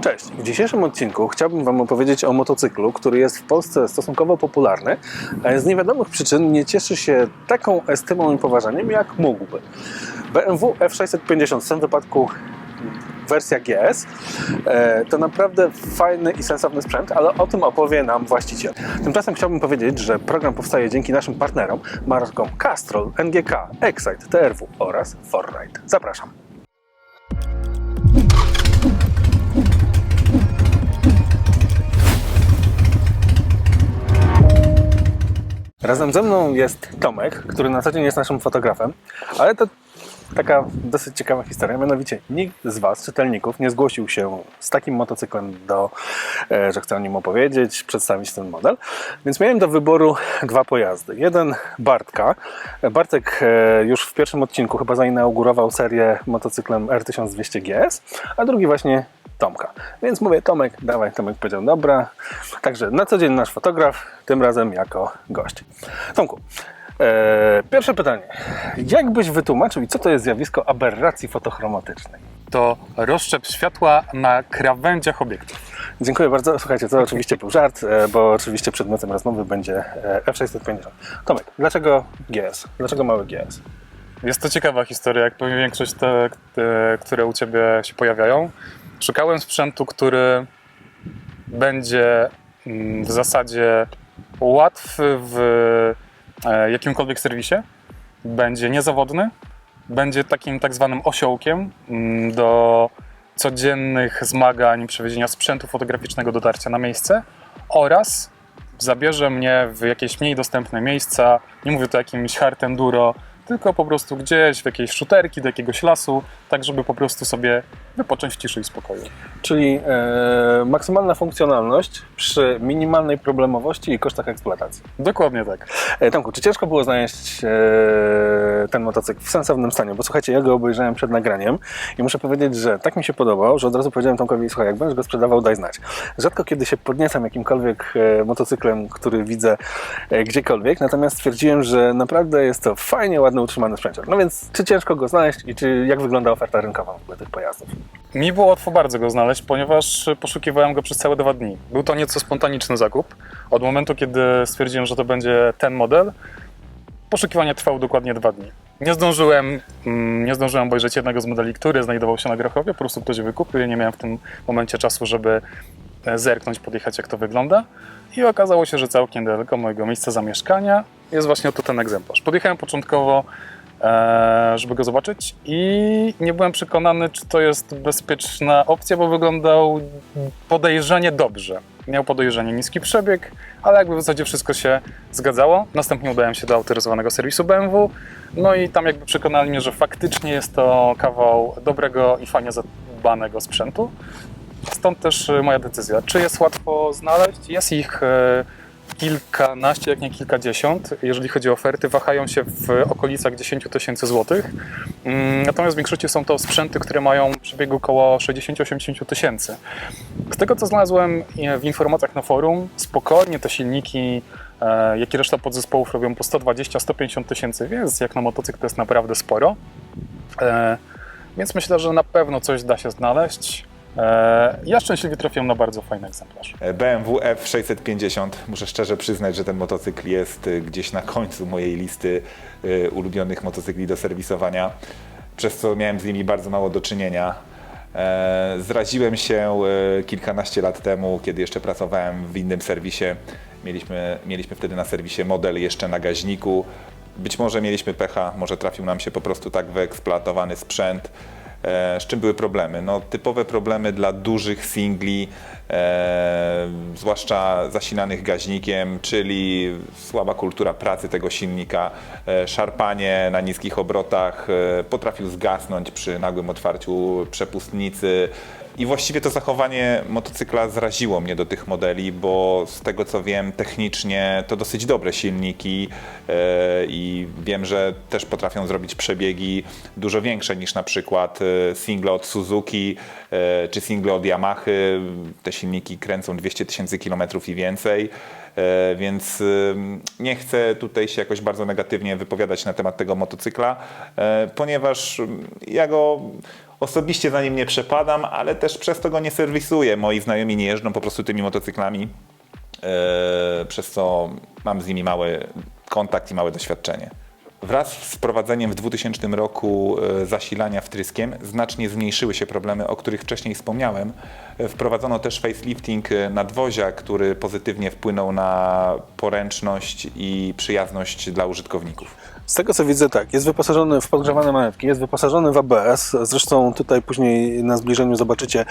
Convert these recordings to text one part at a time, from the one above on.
Cześć! W dzisiejszym odcinku chciałbym Wam opowiedzieć o motocyklu, który jest w Polsce stosunkowo popularny, ale z niewiadomych przyczyn nie cieszy się taką estymą i poważaniem, jak mógłby. BMW F650 w tym wypadku wersja GS e, to naprawdę fajny i sensowny sprzęt, ale o tym opowie nam właściciel. Tymczasem chciałbym powiedzieć, że program powstaje dzięki naszym partnerom, markom Castrol, NGK, Excite, TRW oraz Forride. Zapraszam. Razem ze mną jest Tomek, który na co dzień jest naszym fotografem, ale to taka dosyć ciekawa historia. Mianowicie nikt z Was, czytelników, nie zgłosił się z takim motocyklem, do, e, że chce o nim opowiedzieć, przedstawić ten model. Więc miałem do wyboru dwa pojazdy. Jeden Bartka. Bartek e, już w pierwszym odcinku chyba zainaugurował serię motocyklem R1200 GS, a drugi właśnie Tomka. Więc mówię, Tomek, dawaj. Tomek powiedział, dobra. Także na co dzień nasz fotograf, tym razem jako gość. Tomku, e, pierwsze pytanie. Jak byś wytłumaczył i co to jest zjawisko aberracji fotochromatycznej? to rozszczep światła na krawędziach obiektu. Dziękuję bardzo. Słuchajcie, to oczywiście był żart, e, bo oczywiście przedmiotem rozmowy będzie e, F650. Tomek, dlaczego GS? Dlaczego mały GS? Jest to ciekawa historia, jak pewnie większość te, te, które u Ciebie się pojawiają. Szukałem sprzętu, który będzie mm, w zasadzie łatwy w e, jakimkolwiek serwisie, będzie niezawodny, będzie takim tak zwanym osiołkiem mm, do codziennych zmagań przewiezienia sprzętu fotograficznego dotarcia na miejsce. Oraz zabierze mnie w jakieś mniej dostępne miejsca. Nie mówię tu jakimś hard enduro, tylko po prostu gdzieś w jakieś szuterki do jakiegoś lasu, tak żeby po prostu sobie wypocząć w ciszy i spokoju. Czyli e, maksymalna funkcjonalność przy minimalnej problemowości i kosztach eksploatacji. Dokładnie tak. E, Tomku, czy ciężko było znaleźć e, ten motocykl w sensownym stanie? Bo słuchajcie, ja go obejrzałem przed nagraniem i muszę powiedzieć, że tak mi się podobał, że od razu powiedziałem Tomkowi, słuchaj, jak będziesz go sprzedawał, daj znać. Rzadko kiedy się podniecam jakimkolwiek e, motocyklem, który widzę e, gdziekolwiek, natomiast stwierdziłem, że naprawdę jest to fajnie, ładny, utrzymany sprzęcior. No więc, czy ciężko go znaleźć i czy jak wygląda oferta rynkowa w ogóle tych pojazdów? Mi było łatwo bardzo go znaleźć, ponieważ poszukiwałem go przez całe dwa dni. Był to nieco spontaniczny zakup. Od momentu, kiedy stwierdziłem, że to będzie ten model, poszukiwanie trwało dokładnie dwa dni. Nie zdążyłem, mm, nie zdążyłem obejrzeć jednego z modeli, który znajdował się na Grochowie, po prostu ktoś wykupił. Ja nie miałem w tym momencie czasu, żeby e, zerknąć, podjechać, jak to wygląda. I okazało się, że całkiem daleko mojego miejsca zamieszkania jest właśnie oto ten egzemplarz. Podjechałem początkowo, żeby go zobaczyć i nie byłem przekonany, czy to jest bezpieczna opcja, bo wyglądał podejrzanie dobrze. Miał podejrzanie niski przebieg, ale jakby w zasadzie wszystko się zgadzało. Następnie udałem się do autoryzowanego serwisu BMW, no i tam jakby przekonali mnie, że faktycznie jest to kawał dobrego i fajnie zadbanego sprzętu. Stąd też e, moja decyzja. Czy jest łatwo znaleźć? Jest ich e, kilkanaście, jak nie kilkadziesiąt. Jeżeli chodzi o oferty, wahają się w okolicach 10 tysięcy złotych. Mm, Natomiast w większości są to sprzęty, które mają przebieg około 60-80 tysięcy. Z tego, co znalazłem w informacjach na forum, spokojnie te silniki, e, jak i reszta podzespołów robią po 120-150 tysięcy, więc jak na motocykl to jest naprawdę sporo. E, Więc myślę, że na pewno coś da się znaleźć. E, Ja szczęśliwie trafiłem na bardzo fajny egzemplarz. BMW F650. Muszę szczerze przyznać, że ten motocykl jest y, gdzieś na końcu mojej listy ulubionych motocykli do serwisowania, przez co miałem z nimi bardzo mało do czynienia. E, Zraziłem się kilkanaście lat temu, kiedy jeszcze pracowałem w innym serwisie. Mieliśmy, mieliśmy wtedy na serwisie model jeszcze na gaźniku. Być może mieliśmy pecha, może trafił nam się po prostu tak wyeksploatowany sprzęt. E, Z czym były problemy? No, typowe problemy dla dużych singli, zwłaszcza zasinanych gaźnikiem, czyli słaba kultura pracy tego silnika, e, szarpanie na niskich obrotach, e, potrafił zgasnąć przy nagłym otwarciu przepustnicy. I właściwie to zachowanie motocykla zraziło mnie do tych modeli, bo z tego co wiem, technicznie to dosyć dobre silniki e, i wiem, że też potrafią zrobić przebiegi dużo większe niż na przykład single od Suzuki czy single od Yamahy. Te silniki kręcą 200 tysięcy kilometrów i więcej. E, Więc nie chcę tutaj się jakoś bardzo negatywnie wypowiadać na temat tego motocykla, e, ponieważ ja go Osobiście za nim nie przepadam, ale też przez to go nie serwisuję. Moi znajomi nie jeżdżą po prostu tymi motocyklami, e, przez co mam z nimi mały kontakt i małe doświadczenie. Wraz z wprowadzeniem w 2000 roku e, zasilania wtryskiem znacznie zmniejszyły się problemy, o których wcześniej wspomniałem. E, Wprowadzono też facelifting e, nadwozia, który pozytywnie wpłynął na poręczność i przyjazność dla użytkowników. Z tego co widzę, tak, jest wyposażony w podgrzewane manetki, jest wyposażony w ABS. Zresztą tutaj później na zbliżeniu zobaczycie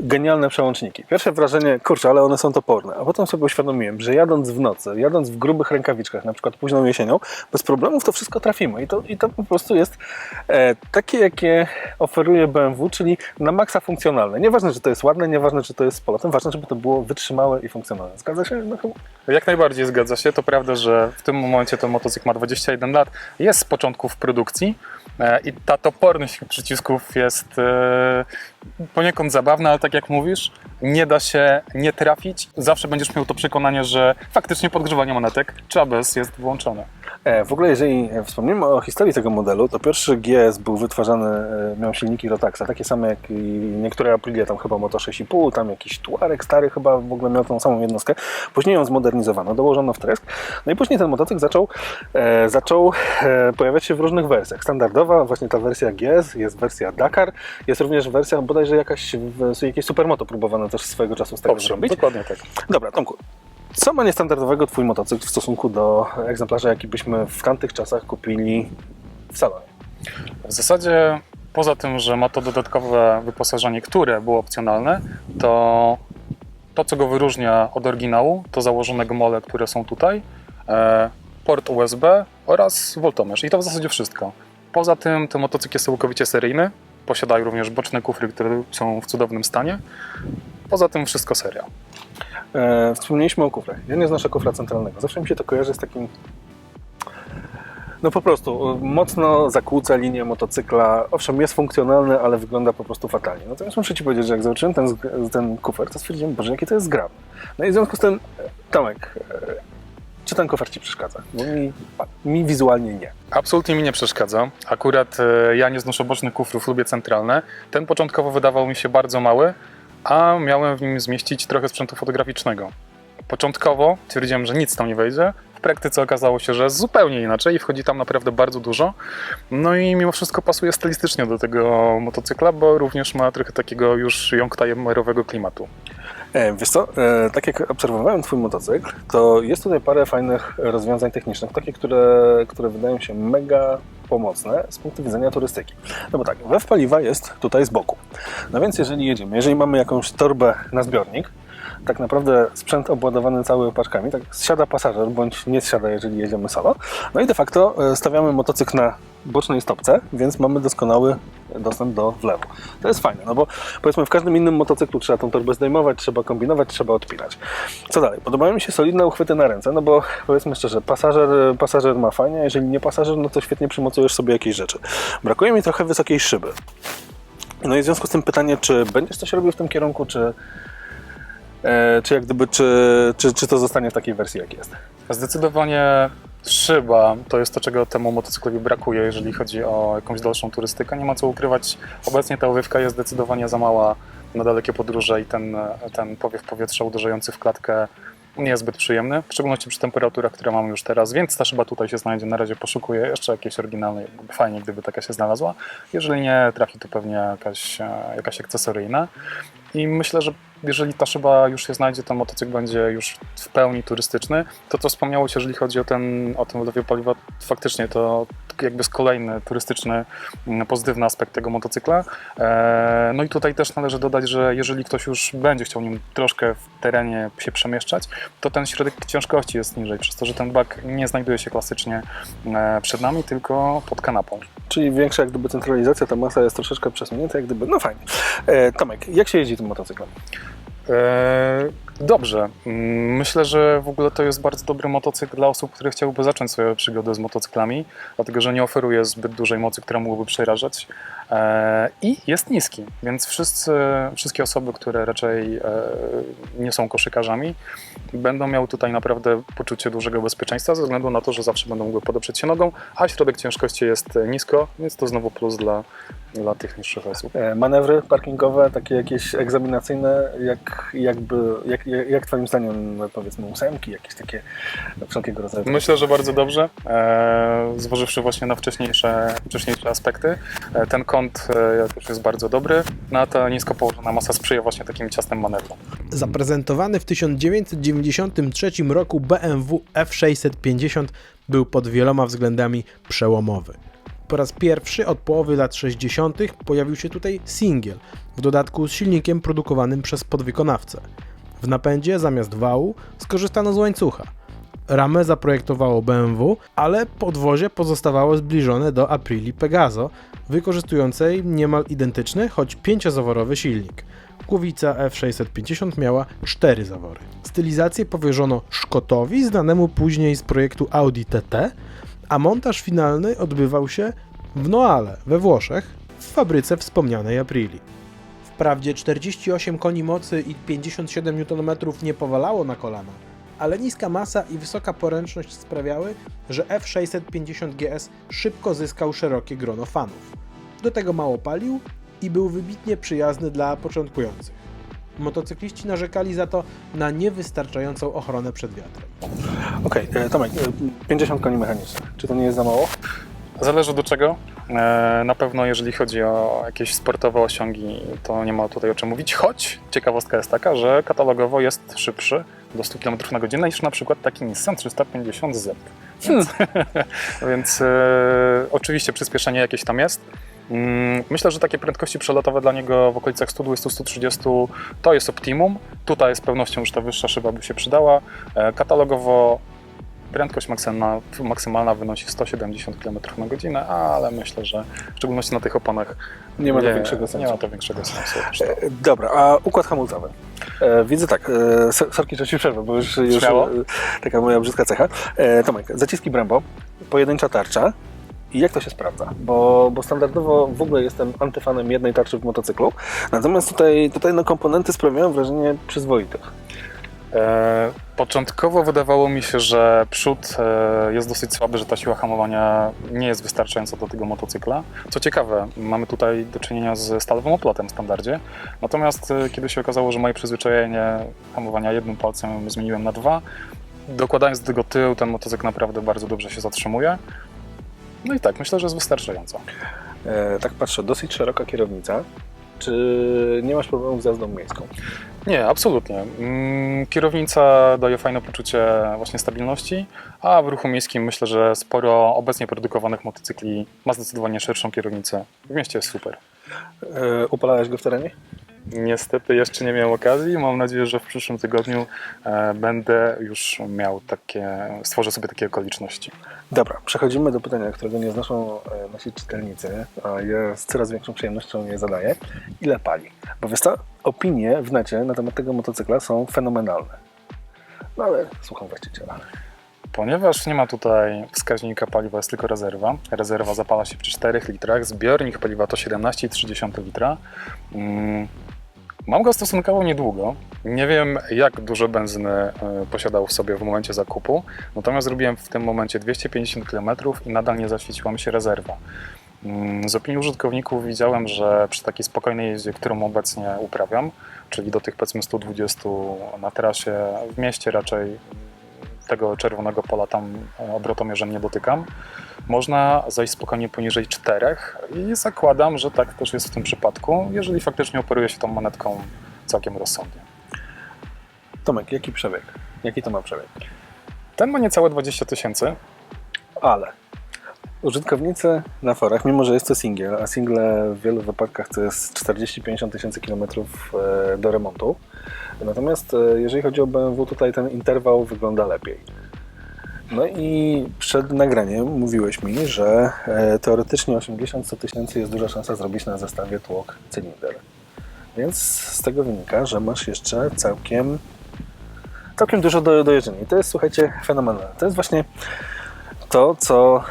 genialne przełączniki. Pierwsze wrażenie, kurczę, ale one są toporne. A potem sobie uświadomiłem, że jadąc w nocy, jadąc w grubych rękawiczkach, na przykład późną jesienią, bez problemów to wszystko trafimy. I to, i to po prostu jest e, takie, jakie oferuje BMW, czyli na maksa funkcjonalne. Nieważne, czy to jest ładne, nieważne, czy to jest z polotem, ważne, żeby to było wytrzymałe i funkcjonalne. Zgadza się? No. Jak najbardziej zgadza się. To prawda, że w tym momencie ten motocykl ma 21 lat. Jest z początku w produkcji i ta toporność przycisków jest e, poniekąd zabawna, ale tak jak mówisz, nie da się nie trafić. Zawsze będziesz miał to przekonanie, że faktycznie podgrzewanie monetek czy jest włączone. E, W ogóle, jeżeli wspomnimy o historii tego modelu, to pierwszy GS był wytwarzany, e, miał silniki Rotaxa, takie same jak niektóre Aprilia, tam chyba Moto 6,5, tam jakiś Tuareg stary chyba w ogóle miał tą samą jednostkę. Później ją zmodernizowano, dołożono w tresk, no i później ten motocykl zaczął, e, zaczął e, pojawiać się w różnych wersjach. Standardowa, właśnie ta wersja GS, jest wersja Dakar, jest również wersja bodajże jakaś, jakieś supermoto próbowano też swojego czasu z tego zrobić. dokładnie tak. Dobra, Tomku, co ma niestandardowego Twój motocykl w stosunku do egzemplarza, jaki byśmy w tamtych czasach kupili w salonie? W zasadzie poza tym, że ma to dodatkowe wyposażenie, które było opcjonalne, to to, co go wyróżnia od oryginału, to założone gmole, które są tutaj, e, port USB oraz voltomierz. I to w zasadzie wszystko. Poza tym ten motocykl jest całkowicie seryjny, posiadają również boczne kufry, które są w cudownym stanie. Poza tym wszystko seria. E, wspomnieliśmy o kufrach. Ja nie znoszę kufra centralnego. Zawsze mi się to kojarzy z takim. No po prostu e, mocno zakłóca linię motocykla. Owszem, jest funkcjonalny, ale wygląda po prostu fatalnie. Natomiast muszę Ci powiedzieć, że jak zobaczyłem ten, ten kufer, to stwierdziłem, Boże, jakie to jest zgrabne. No i w związku z tym, e, Tomek, e, czy ten kufer Ci przeszkadza? Bo mi, mi wizualnie nie. Absolutnie mi nie przeszkadza. Akurat e, ja nie znoszę bocznych kufrów, lubię centralne. Ten początkowo wydawał mi się bardzo mały, a miałem w nim zmieścić trochę sprzętu fotograficznego. Początkowo twierdziłem, że nic tam nie wejdzie. W praktyce okazało się, że zupełnie inaczej i wchodzi tam naprawdę bardzo dużo. No i mimo wszystko pasuje stylistycznie do tego motocykla, bo również ma trochę takiego już youngtimerowego klimatu. E, Wiesz co, e, tak jak obserwowałem Twój motocykl, to jest tutaj parę fajnych rozwiązań technicznych, takie, które, które wydają się mega pomocne z punktu widzenia turystyki. No bo tak, wew paliwa jest tutaj z boku. No więc jeżeli jedziemy, jeżeli mamy jakąś torbę na zbiornik, tak naprawdę sprzęt obładowany cały paczkami, tak zsiada pasażer, bądź nie zsiada, jeżeli jedziemy solo. No i de facto e, stawiamy motocykl na bocznej stopce, więc mamy doskonały dostęp do wlewu. To jest fajne, no bo powiedzmy w każdym innym motocyklu trzeba tą torbę zdejmować, trzeba kombinować, trzeba odpinać. Co dalej? Podobają mi się solidne uchwyty na ręce, no bo powiedzmy szczerze, pasażer, pasażer ma fajnie, jeżeli nie pasażer, no to świetnie przymocujesz sobie jakieś rzeczy. Brakuje mi trochę wysokiej szyby. No i w związku z tym pytanie, czy będziesz coś robił w tym kierunku, czy, czy jak gdyby, czy, czy, czy to zostanie w takiej wersji, jak jest? Zdecydowanie szyba to jest to, czego temu motocyklowi brakuje, jeżeli chodzi o jakąś dalszą turystykę. Nie ma co ukrywać, obecnie ta owiewka jest zdecydowanie za mała na dalekie podróże i ten, ten powiew powietrza uderzający w klatkę nie jest zbyt przyjemny, w szczególności przy temperaturach, które mamy już teraz, więc ta szyba tutaj się znajdzie. Na razie poszukuję jeszcze jakiejś oryginalnej, fajnie gdyby taka się znalazła. Jeżeli nie trafi, to pewnie jakaś, e, jakaś akcesoryjna. I myślę, że jeżeli ta szyba już się znajdzie, to motocykl będzie już w pełni turystyczny. To, co wspomniało się, jeżeli chodzi o ten, o ten wlewie paliwa, faktycznie to jakby jest kolejny turystyczny, mm, pozytywny aspekt tego motocykla. E, No i tutaj też należy dodać, że jeżeli ktoś już będzie chciał nim troszkę w terenie się przemieszczać, to ten środek ciężkości jest niżej, przez to, że ten bak nie znajduje się klasycznie e, przed nami, tylko pod kanapą. Czyli większa jak gdyby centralizacja, ta masa jest troszeczkę przesunięta, jak gdyby, no fajnie. E, Tomek, jak się jeździ tym motocyklem? E, Dobrze. Mm, Myślę, że w ogóle to jest bardzo dobry motocykl dla osób, które chciałyby zacząć swoją przygodę z motocyklami, dlatego że nie oferuje zbyt dużej mocy, która mogłaby przerażać e, i jest niski, więc wszyscy, wszystkie osoby, które raczej e, nie są koszykarzami, będą miały tutaj naprawdę poczucie dużego bezpieczeństwa ze względu na to, że zawsze będą mogły podoprzeć się nogą, a środek ciężkości jest nisko, więc to znowu plus dla, dla tych niższych osób. E, Manewry parkingowe, takie jakieś egzaminacyjne, jak, jakby, jak, jak, Twoim zdaniem, powiedzmy, ósemki, jakieś takie wszelkiego rodzaju. Myślę, że bardzo dobrze, e, zważywszy właśnie na wcześniejsze, wcześniejsze aspekty. E, ten kąt e, też jest bardzo dobry, no a ta nisko położona masa sprzyja właśnie takim ciasnym manewrom. Zaprezentowany w 1993 roku BMW F650 był pod wieloma względami przełomowy. Po raz pierwszy od połowy lat 60. pojawił się tutaj singiel, w dodatku z silnikiem produkowanym przez podwykonawcę. W napędzie zamiast wału skorzystano z łańcucha. Ramę zaprojektowało BMW, ale podwozie pozostawało zbliżone do Aprili Pegaso, wykorzystującej niemal identyczny, choć pięciozaworowy silnik. Głowica F650 miała cztery zawory. Stylizację powierzono Szkotowi, znanemu później z projektu Audi TT, a montaż finalny odbywał się w Noale, we Włoszech, w fabryce wspomnianej Aprili. Wprawdzie 48 koni mocy i 57 Nm nie powalało na kolana, ale niska masa i wysoka poręczność sprawiały, że F650 GS szybko zyskał szerokie grono fanów. Do tego mało palił i był wybitnie przyjazny dla początkujących. Motocykliści narzekali za to na niewystarczającą ochronę przed wiatrem. Okej, e, Tomek, e, 50 koni mechanicznych. Czy to nie jest za mało? Zależy do czego. E, Na pewno jeżeli chodzi o jakieś sportowe osiągi, to nie ma tutaj o czym mówić, choć ciekawostka jest taka, że katalogowo jest szybszy do 100 km na godzinę niż na przykład taki Nissan 350Z. Więc, więc e, oczywiście przyspieszenie jakieś tam jest. Mm, Myślę, że takie prędkości przelotowe dla niego w okolicach 120-130 to jest optimum. Tutaj z pewnością już ta wyższa szyba by się przydała. E, Katalogowo prędkość maksymalna, maksymalna wynosi 170 km na godzinę, ale myślę, że w szczególności na tych oponach Nie ma to większego Nie sensu. ma to większego sensu. E, Dobra, a układ hamulcowy. E, widzę tak, e, so- sorki, że ci przerwę, bo już, już Śmiało. taka moja brzydka cecha. Tomek, zaciski Brembo, pojedyncza tarcza. I jak to się sprawdza? Bo, bo standardowo w ogóle jestem antyfanem jednej tarczy w motocyklu, natomiast tutaj, tutaj no, komponenty sprawiają wrażenie przyzwoitych. E, Początkowo wydawało mi się, że przód e, jest dosyć słaby, że ta siła hamowania nie jest wystarczająca do tego motocykla. Co ciekawe, mamy tutaj do czynienia z stalowym oplotem w standardzie. Natomiast e, kiedy się okazało, że moje przyzwyczajenie hamowania jednym palcem zmieniłem na dwa, dokładając do tego tył, ten motocykl naprawdę bardzo dobrze się zatrzymuje. No i tak, myślę, że jest wystarczająco. E, tak patrzę, dosyć szeroka kierownica. Czy nie masz problemów z jazdą miejską? Nie, absolutnie. Mm, Kierownica daje fajne poczucie właśnie stabilności, a w ruchu miejskim myślę, że sporo obecnie produkowanych motocykli ma zdecydowanie szerszą kierownicę. W mieście jest super. E, upalałeś go w terenie? Niestety jeszcze nie miałem okazji. Mam nadzieję, że w przyszłym tygodniu e, będę już miał takie, stworzę sobie takie okoliczności. Dobra, przechodzimy do pytania, którego nie znoszą e, nasi czytelnicy, a ja z coraz większą przyjemnością je zadaję. Ile pali? Bo wiesz co, opinie w necie na temat tego motocykla są fenomenalne. No ale słucham właściciela. Ponieważ nie ma tutaj wskaźnika paliwa, jest tylko rezerwa. Rezerwa zapala się przy 4 litrach, zbiornik paliwa to 17,3 litra. Mam go stosunkowo niedługo. Nie wiem, jak dużo benzyny e, posiadał w sobie w momencie zakupu, natomiast zrobiłem w tym momencie 250 km i nadal nie zaświeciła mi się rezerwa. Mm, Z opinii użytkowników widziałem, że przy takiej spokojnej jeździe, którą obecnie uprawiam, czyli do tych powiedzmy 120 na trasie w mieście raczej tego czerwonego pola tam e, obrotomierzem nie dotykam. Można zajść spokojnie poniżej 4 i zakładam, że tak też jest w tym przypadku, jeżeli faktycznie operuje się tą monetką całkiem rozsądnie. Tomek, jaki przebieg? Jaki to ma przebieg? Ten ma niecałe 20 tysięcy. Ale użytkownicy na forach, mimo że jest to singiel, a single w wielu wypadkach to jest 40-50 tysięcy kilometrów e, do remontu. Natomiast e, jeżeli chodzi o BMW, tutaj ten interwał wygląda lepiej. No i przed nagraniem mówiłeś mi, że e, teoretycznie 80-100 tysięcy jest duża szansa zrobić na zestawie tłok cylinder. Więc z tego wynika, że masz jeszcze całkiem całkiem dużo do, do jeżdżenia. I to jest, słuchajcie, fenomenalne. To jest właśnie to, co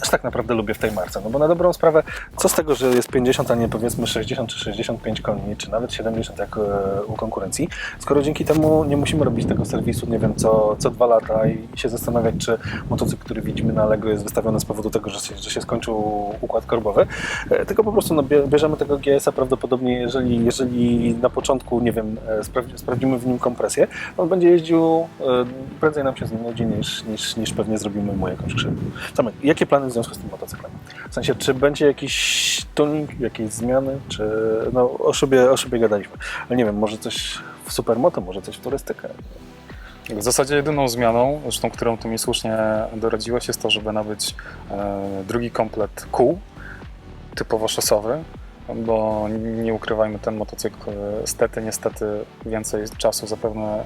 też tak naprawdę lubię w tej marce. No bo na dobrą sprawę, co z tego, że jest 50, a nie powiedzmy 60 czy 65 koni, czy nawet 70 jak e, u konkurencji, skoro dzięki temu nie musimy robić tego serwisu, nie wiem, co, co dwa lata i się zastanawiać, czy motocykl, który widzimy na Allegro jest wystawiony z powodu tego, że się, że się skończył układ korbowy, e, tylko po prostu no, bie- bierzemy tego GS-a prawdopodobnie, jeżeli, jeżeli na początku, nie wiem, e, sprawdzi- sprawdzimy w nim kompresję, on będzie jeździł, prędzej nam się znudzi niż, niż, niż pewnie zrobimy mu jakąś krzywdę. Tomek, jakie plany w związku z tym motocyklem? W sensie, czy będzie jakiś tuning, jakieś zmiany, czy no o szybie, o szybie gadaliśmy, ale nie wiem, może coś w supermoto, może coś w turystykę. W zasadzie jedyną zmianą, zresztą którą tu mi słusznie doradziłeś, jest to, żeby nabyć e, drugi komplet kół, typowo szosowy, bo nie ukrywajmy, ten motocykl e, stety, niestety więcej czasu zapewne e,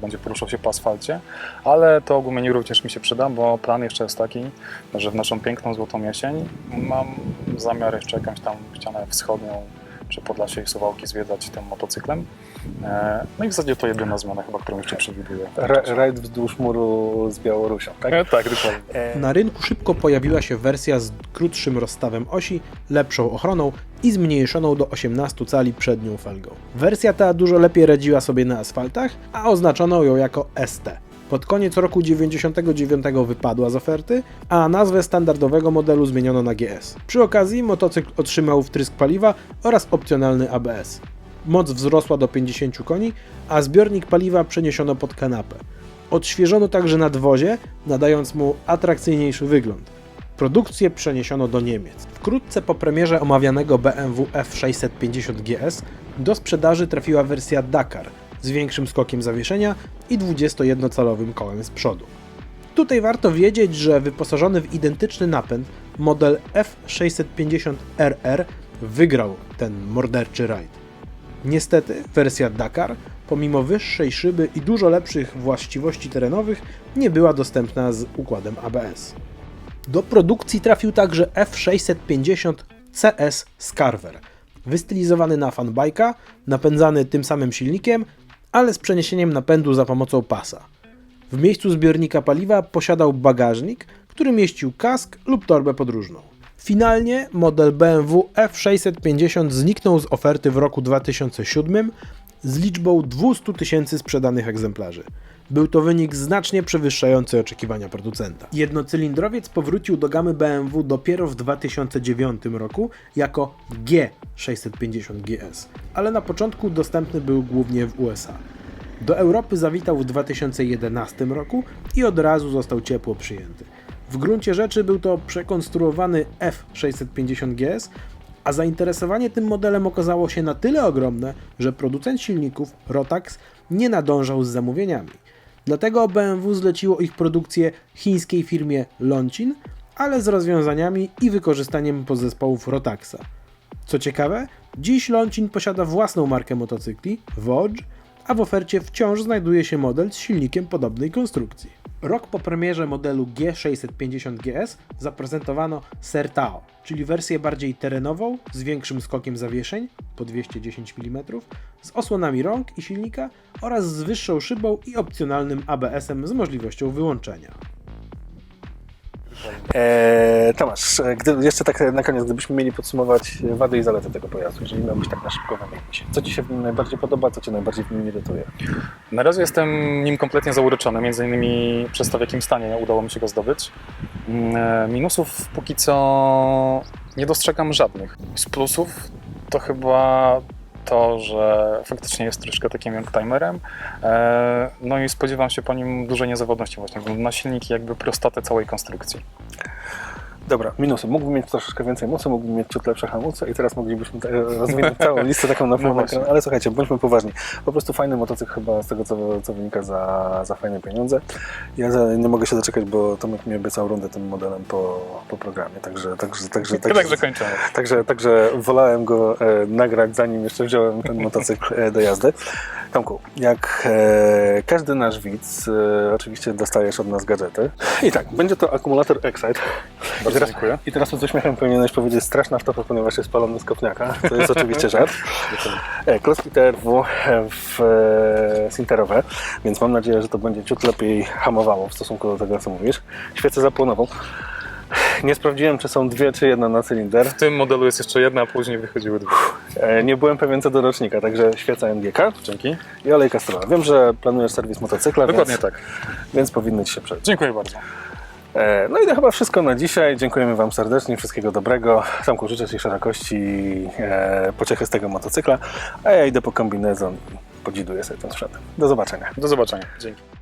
będzie poruszał się po asfalcie, ale to gumienie również mi się przyda, bo plan jeszcze jest taki, że w naszą piękną złotą jesień mam zamiar jeszcze jakąś tam ścianę wschodnią czy Podlasie i Suwałki zwiedzać tym motocyklem. E, No i w zasadzie to jedyna zmiana chyba, którą jeszcze przewiduję. Ra- Rajd wzdłuż muru z Białorusią, tak? E, Tak, dokładnie. Na rynku szybko pojawiła się wersja z krótszym rozstawem osi, lepszą ochroną i zmniejszoną do 18 cali przednią felgą. Wersja ta dużo lepiej radziła sobie na asfaltach, a oznaczono ją jako ST. Pod koniec roku 99 wypadła z oferty, a nazwę standardowego modelu zmieniono na GS. Przy okazji motocykl otrzymał wtrysk paliwa oraz opcjonalny ABS. Moc wzrosła do 50 koni, a zbiornik paliwa przeniesiono pod kanapę. Odświeżono także nadwozie, nadając mu atrakcyjniejszy wygląd. Produkcję przeniesiono do Niemiec. Wkrótce po premierze omawianego BMW F650 GS do sprzedaży trafiła wersja Dakar z większym skokiem zawieszenia i 21-calowym kołem z przodu. Tutaj warto wiedzieć, że wyposażony w identyczny napęd model F650RR wygrał ten morderczy rajd. Niestety wersja Dakar, pomimo wyższej szyby i dużo lepszych właściwości terenowych, nie była dostępna z układem ABS. Do produkcji trafił także F650 CS Scarver, wystylizowany na fanbike'a, napędzany tym samym silnikiem, ale z przeniesieniem napędu za pomocą pasa. W miejscu zbiornika paliwa posiadał bagażnik, który mieścił kask lub torbę podróżną. Finalnie model BMW F650 zniknął z oferty w roku 2007 z liczbą 200 tysięcy sprzedanych egzemplarzy. Był to wynik znacznie przewyższający oczekiwania producenta. Jednocylindrowiec powrócił do gamy BMW dopiero w 2009 roku jako G650 GS, ale na początku dostępny był głównie w USA. Do Europy zawitał w 2011 roku i od razu został ciepło przyjęty. W gruncie rzeczy był to przekonstruowany F650 GS, a zainteresowanie tym modelem okazało się na tyle ogromne, że producent silników Rotax nie nadążał z zamówieniami. Dlatego BMW zleciło ich produkcję chińskiej firmie Lonchin, ale z rozwiązaniami i wykorzystaniem podzespołów Rotaxa. Co ciekawe, dziś Lonchin posiada własną markę motocykli, Vogue, a w ofercie wciąż znajduje się model z silnikiem podobnej konstrukcji. Rok po premierze modelu G650 GS zaprezentowano Sertao, czyli wersję bardziej terenową, z większym skokiem zawieszeń, po 210 mm, z osłonami rąk i silnika oraz z wyższą szybą i opcjonalnym ABS-em z możliwością wyłączenia. Eee, Tomasz, e, gdy, jeszcze tak na koniec, gdybyśmy mieli podsumować wady i zalety tego pojazdu, jeżeli miałbyś tak na szybko wymienić. Co Ci się w nim najbardziej podoba, co Cię najbardziej w nim irytuje? Na razie jestem nim kompletnie zauryczony, między innymi przez to, w jakim stanie udało mi się go zdobyć. Mm, e, Minusów póki co nie dostrzegam żadnych. Z plusów to chyba to, że faktycznie jest troszkę takim youngtimerem. E, No i spodziewam się po nim dużej niezawodności właśnie, na silnik i jakby prostatę całej konstrukcji. Dobra, minusy. Mógłbym mieć troszeczkę więcej mocy, mógłbym mieć ciut lepsze hamulce i teraz moglibyśmy rozwinąć całą listę taką na No właśnie. ekran. Ale słuchajcie, bądźmy poważni. Po prostu fajny motocykl chyba z tego, co, co wynika za, za fajne pieniądze. Ja za, nie mogę się doczekać, bo Tomek mi obiecał rundę tym modelem po, po programie, także, także, także, Także, także kończymy. Także, także wolałem go e, nagrać, zanim jeszcze wziąłem ten motocykl e, do jazdy. Tomku, jak e, każdy nasz widz, e, oczywiście dostajesz od nas gadżety. I tak, będzie to akumulator Excite. Teraz, dziękuję. I teraz z uśmiechem powinieneś powiedzieć straszna wtopa, ponieważ jest palony z kopniaka. To jest oczywiście żart. E, Kloski TRW w e, Sinterowe, więc mam nadzieję, że to będzie ciut lepiej hamowało w stosunku do tego, co mówisz. Świecę zapłonową. Nie sprawdziłem, czy są dwie, czy jedna na cylinder. W tym modelu jest jeszcze jedna, a później wychodziły dwie. E, Nie byłem pewien co do rocznika, także świeca MGK Dzięki. i olej kastrola. Wiem, że planujesz serwis motocykla, Dokładnie więc, tak. więc powinny Ci się przejść. Dziękuję bardzo. E, No i to chyba wszystko na dzisiaj. Dziękujemy Wam serdecznie, wszystkiego dobrego. Samku życzę Ci szerokości e, pociechy z tego motocykla, a ja idę po kombinezon i podziduję sobie ten sprzęt. Do zobaczenia. Do zobaczenia. Dzięki.